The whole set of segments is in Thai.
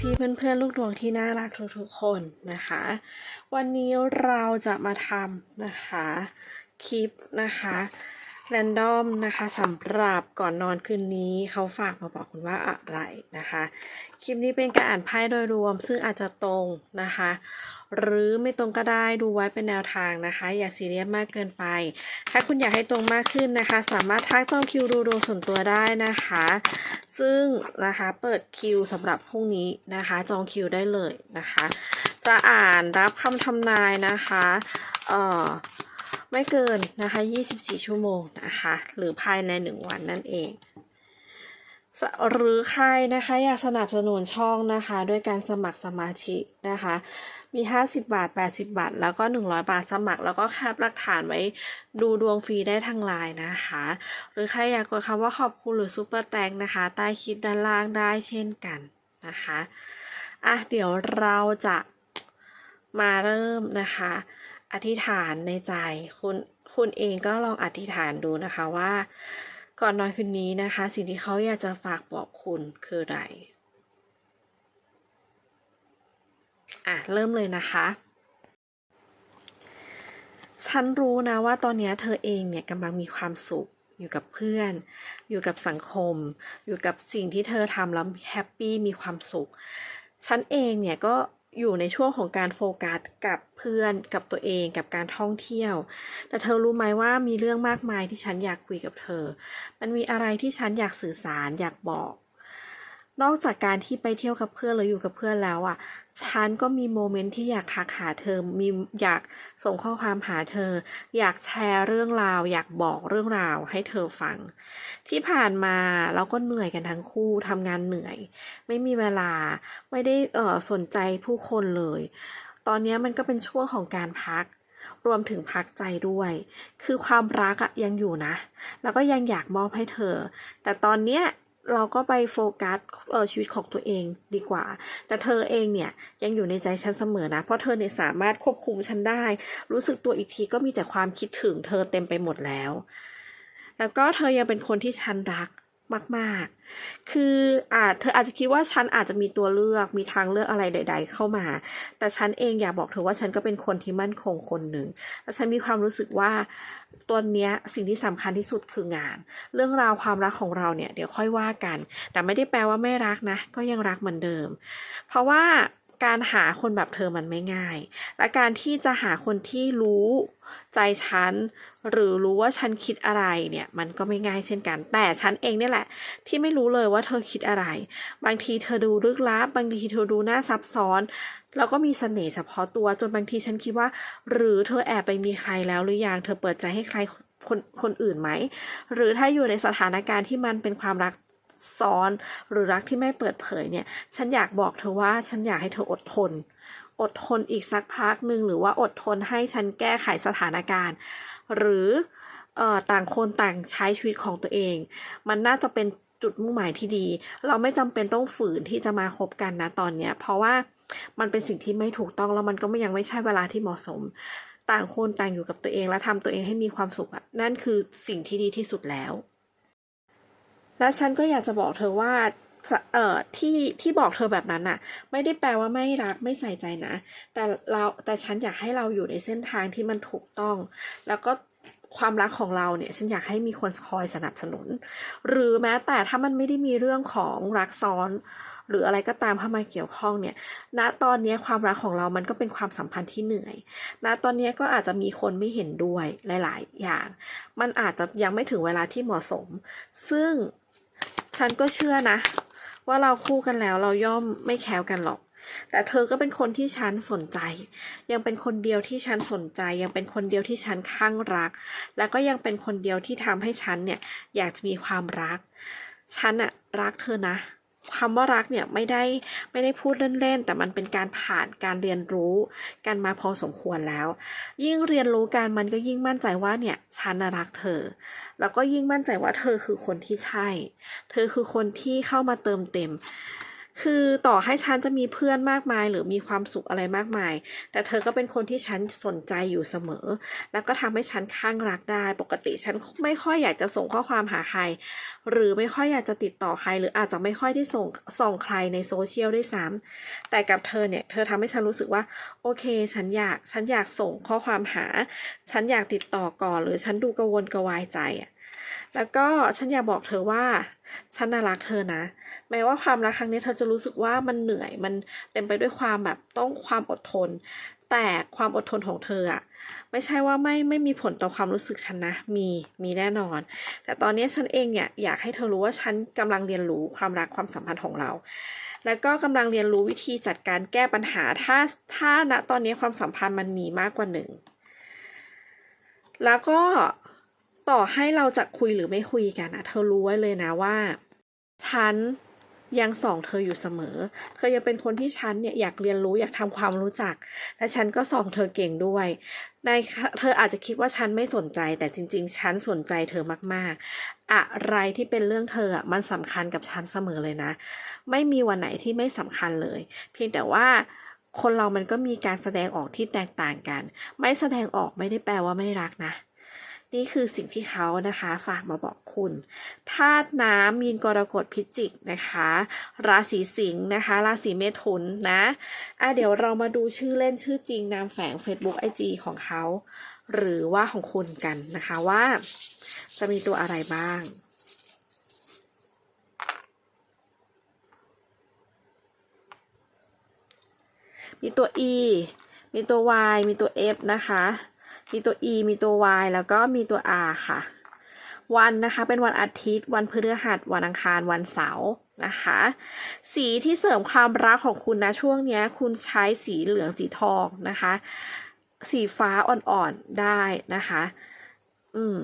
พี่ๆเพื่อนๆลูกดวงที่น่ารักทุกๆคนนะคะ วันนี้เราจะมาทำนะคะคลิปนะคะแรนดอมนะคะสำหรับก่อนนอนคืนนี้เขาฝากมาบอกคุณว่าอะไรนะคะ คลิปนี้เป็นการอ่านไพ่โดยรวมซึ่งอาจจะตรงนะคะ หรือไม่ตรงก็ได้ดูไว้เป็นแนวทางนะคะ อย่าซีเรียสมากเกินไป ถ้าคุณอยากให้ตรงมากขึ้นนะคะ สามารถทักจองคิวดูดวงส่วนตัวได้นะคะ ซึ่งนะคะเปิดคิวสำหรับพรุ่งนี้นะคะ จองคิวได้เลยนะคะ จะอ่านรับคำทำนายนะคะเอ่อไม่เกินนะคะ 24 ชั่วโมงนะคะ หรือภายใน 1 วันนั่นเอง หรือใครนะคะอยากสนับสนุนช่องนะคะด้วยการสมัครสมาชิกนะคะ มี 50 บาท 80 บาท แล้วก็ 100 บาทสมัคร แล้วก็แคปหลักฐานไว้ดูดวงฟรีได้ทางไลน์นะคะ หรือใครอยากกดคำว่าขอบคุณหรือซูเปอร์แตงนะคะ ใต้คลิปด้านล่างได้เช่นกันนะคะอะเดี๋ยวเราจะมาเริ่มนะคะ อธิษฐานในใจคุณคุณเองก็ลองอธิษฐานดูนะคะว่า ก่อนนอนคืนนี้นะคะ สิ่งที่เขาอยากจะฝากบอกคุณคืออะไรอะ เริ่มเลยนะคะ ฉันรู้นะว่าตอนนี้เธอเองเนี่ยกำลังมีความสุข อยู่กับเพื่อน อยู่กับสังคม อยู่กับสิ่งที่เธอทำแล้วแฮปปี้มีความสุข ฉันเองเนี่ยก็ อยู่ในช่วงของการโฟกัสกับเพื่อนกับตัวเองกับการท่องเที่ยว แต่เธอรู้ไหมว่ามีเรื่องมากมายที่ฉันอยากคุยกับเธอ มันมีอะไรที่ฉันอยากสื่อสารอยากบอก นอกจากการที่ไปเที่ยวกับเพื่อนหรืออยู่กับเพื่อนแล้วอะ ฉันก็มีโมเมนต์ที่อยากทักหาเธอ มีอยากส่งข้อความหาเธอ อยากแชร์เรื่องราว อยากบอกเรื่องราวให้เธอฟัง ที่ผ่านมาเราก็เหนื่อยกันทั้งคู่ทำงานเหนื่อย ไม่มีเวลา ไม่ได้เออสนใจผู้คนเลย ตอนนี้มันก็เป็นช่วงของการพักรวมถึงพักใจด้วย คือความรักอะยังอยู่นะ แล้วก็ยังอยากมอบให้เธอ แต่ตอนเนี้ย เราก็ไปโฟกัสเออชีวิตของตัวเองดีกว่า แต่เธอเองเนี่ยยังอยู่ในใจฉันเสมอนะ เพราะเธอเนี่ยสามารถควบคุมฉันได้ รู้สึกตัวอีกทีก็มีแต่ความคิดถึงเธอเต็มไปหมดแล้ว แล้วก็เธอยังเป็นคนที่ฉันรัก มาก ๆ คืออาจเธออาจจะคิดว่าฉันอาจจะมีตัวเลือกมีทางเลือกอะไรใด ๆ เข้ามา แต่ฉันเองอยากบอกเธอว่าฉันก็เป็นคนที่มั่นคงคนหนึ่งและฉันมีความรู้สึกว่าตัวเนี้ยสิ่งที่สำคัญที่สุดคืองาน เรื่องราวความรักของเราเนี่ยเดี๋ยวค่อยว่ากัน แต่ไม่ได้แปลว่าไม่รักนะ ก็ยังรักเหมือนเดิม เพราะว่า การหาคนแบบเธอมันไม่ง่าย และการที่จะหาคนที่รู้ใจฉัน หรือรู้ว่าฉันคิดอะไรเนี่ย มันก็ไม่ง่ายเช่นกัน แต่ฉันเองเนี่ยแหละ ที่ไม่รู้เลยว่าเธอคิดอะไร บางทีเธอดูลึกลับ บางทีเธอดูน่าซับซ้อน แล้วก็มีเสน่ห์เฉพาะตัว จนบางทีฉันคิดว่า หรือเธอแอบไปมีใครแล้วหรือยัง เธอเปิดใจให้ใครคนคนอื่นไหม หรือถ้าอยู่ในสถานการณ์ที่มันเป็นความรัก ซ้อนหรือรักที่ไม่เปิดเผยเนี่ย ฉันอยากบอกเธอว่าฉันอยากให้เธออดทน อดทนอีกสักพักหนึ่งหรือว่าอดทนให้ฉันแก้ไขสถานการณ์ หรือออต่างคนต่างใช้ชีวิตของตัวเอง มันน่าจะเป็นจุดมุ่งหมายที่ดี เราไม่จำเป็นต้องฝืนที่จะมาคบกันนะตอนเนี้ย เพราะว่ามันเป็นสิ่งที่ไม่ถูกต้องแล้วมันก็ไม่ยังไม่ใช่เวลาที่เหมาะสม ต่างคนต่างอยู่กับตัวเองและทำตัวเองให้มีความสุขอะนั่นคือสิ่งที่ดีที่สุดแล้ว และฉันก็อยากจะบอกเธอว่าเอ่อที่ที่บอกเธอแบบนั้นน่ะ ไม่ได้แปลว่าไม่รักไม่ใส่ใจนะ แต่เราแต่ฉันอยากให้เราอยู่ในเส้นทางที่มันถูกต้อง แล้วก็ความรักของเราเนี่ย ฉันอยากให้มีคนคอยสนับสนุน หรือแม้แต่ถ้ามันไม่ได้มีเรื่องของรักซ้อน หรืออะไรก็ตามเข้ามาเกี่ยวข้องเนี่ยณตอนนี้ความรักของเรามันก็เป็นความสัมพันธ์ที่เหนื่อยณตอนนี้ก็อาจจะมีคนไม่เห็นด้วยหลาย ๆ อย่าง มันอาจจะยังไม่ถึงเวลาที่เหมาะสม ซึ่ง ฉันก็เชื่อนะ ว่าเราคู่กันแล้วเราย่อมไม่แคล้วกันหรอก แต่เธอก็เป็นคนที่ฉันสนใจ ยังเป็นคนเดียวที่ฉันสนใจ ยังเป็นคนเดียวที่ฉันข้างรัก และก็ยังเป็นคนเดียวที่ทำให้ฉันเนี่ยอยากจะมีความรัก ฉันอะรักเธอนะ คำว่ารักเนี่ยไม่ได้ไม่ได้พูดเล่นๆ แต่มันเป็นการผ่านการเรียนรู้กันมาพอสมควรแล้ว ยิ่งเรียนรู้กันมันก็ยิ่งมั่นใจว่าเนี่ยฉันรักเธอ แล้วก็ยิ่งมั่นใจว่าเธอคือคนที่ใช่ เธอคือคนที่เข้ามาเติมเต็ม คือต่อให้ฉันจะมีเพื่อนมากมาย หรือมีความสุขอะไรมากมาย แต่เธอก็เป็นคนที่ฉันสนใจอยู่เสมอ แล้วก็ทำให้ฉันข้างรักได้ ปกติฉันไม่ค่อยอยากจะส่งข้อความหาใคร หรือไม่ค่อยอยากจะติดต่อใคร หรืออาจจะไม่ค่อยได้ส่งส่องใครในโซเชียลด้วยซ้ำแต่กับเธอเนี่ยเธอทำให้ฉันรู้สึกว่าโอเค ฉันอยากฉันอยากส่งข้อความหา ฉันอยากติดต่อก่อน หรือฉันดูกังวลกระวายใจอะ แล้วก็ฉันอยากบอกเธอว่า ฉันน่ารักเธอนะ แม้ว่าความรักครั้งนี้เธอจะรู้สึกว่ามันเหนื่อยมันเต็มไปด้วยความแบบต้องความอดทน แต่ความอดทนของเธออะไม่ใช่ว่าไม่ไม่มีผลต่อความรู้สึกฉันนะ มีมีแน่นอน แต่ตอนนี้ฉันเองเนี่ยอยากให้เธอรู้ว่าฉันกำลังเรียนรู้ความรักความสัมพันธ์ของเรา แล้วก็กำลังเรียนรู้วิธีจัดการแก้ปัญหาถ้าถ้าณตอนนี้ความสัมพันธ์มันมีมากกว่าหนึ่งแล้วก็ ต่อให้เราจะคุยหรือไม่คุยกันนะเธอรู้ไว้เลยนะว่า ฉันยังส่องเธออยู่เสมอ เธอยังเป็นคนที่ฉันเนี่ยอยากเรียนรู้อยากทำความรู้จัก และฉันก็ส่องเธอเก่งด้วย ในเธออาจจะคิดว่าฉันไม่สนใจ แต่จริง ๆ ฉันสนใจเธอมาก ๆ อะไรที่เป็นเรื่องเธออะมันสำคัญกับฉันเสมอเลยนะ ไม่มีวันไหนที่ไม่สำคัญเลย เพียงแต่ว่าคนเรามันก็มีการแสดงออกที่แตกต่างกัน ไม่แสดงออกไม่ได้แปลว่าไม่รักนะ นี่คือสิ่งที่เขานะคะฝากมาบอกคุณธาตุน้ำมีนกรกฎพิจิกนะคะ ราศีสิงห์นะคะ ราศีเมถุนนะอะเดี๋ยวเรามาดูชื่อเล่นชื่อจริงนามแฝง Facebook IG ของเขา หรือว่าของคุณกันนะคะว่า จะมีตัวอะไรบ้างมีตัว E มีตัว Y มีตัว F นะคะ มีตัว E มีตัว Y แล้วก็มีตัว R ค่ะ วันนะคะเป็นวันอาทิตย์ วันพฤหัส วันอังคาร วันเสาร์นะคะ สีที่เสริมความรักของคุณนะช่วงนี้คุณใช้สีเหลืองสีทองนะคะ สีฟ้าอ่อนๆได้นะคะ อืม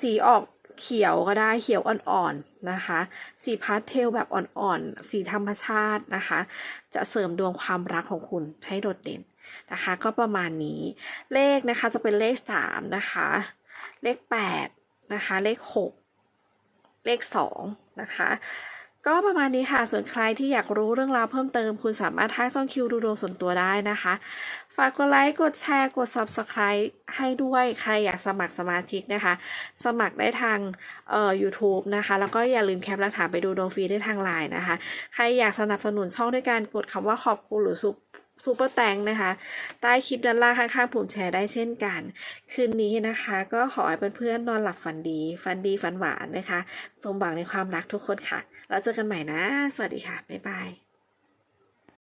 สีออกเขียวก็ได้เขียวอ่อนๆนะคะ สีพาสเทลแบบอ่อนๆ สีธรรมชาตินะคะ จะเสริมดวงความรักของคุณให้โดดเด่น นะคะ ก็ประมาณนี้ เลขนะคะจะเป็นเลขสามนะคะ เลขแปดนะคะ เลขหกเลขสองนะคะก็ประมาณนี้ค่ะ ส่วนใครที่อยากรู้เรื่องราวเพิ่มเติม คุณสามารถทักช่องคิวดูดวงส่วนตัวได้นะคะ ฝากกดไลค์ กดแชร์ กด Subscribe ให้ด้วย ใครอยากสมัครสมาชิกนะคะ สมัครได้ทางเอ่อ YouTube นะคะ แล้วก็อย่าลืมแคปหลักฐานไปดูดวงฟรีได้ทางไลน์นะคะ ใครอยากสนับสนุนช่องด้วยการกดคำว่าขอบคุณหรือซุป ซูเปอร์แตงนะคะ ใต้คลิปด้านล่างข้างๆปุ่มแชร์ได้เช่นกัน คืนนี้นะคะ ก็ขอให้เพื่อนๆนอนหลับฝันดี ฝันดีฝันหวานนะคะ สมหวังในความรักทุกคนค่ะ แล้วเจอกันใหม่นะ สวัสดีค่ะ บ๊ายบาย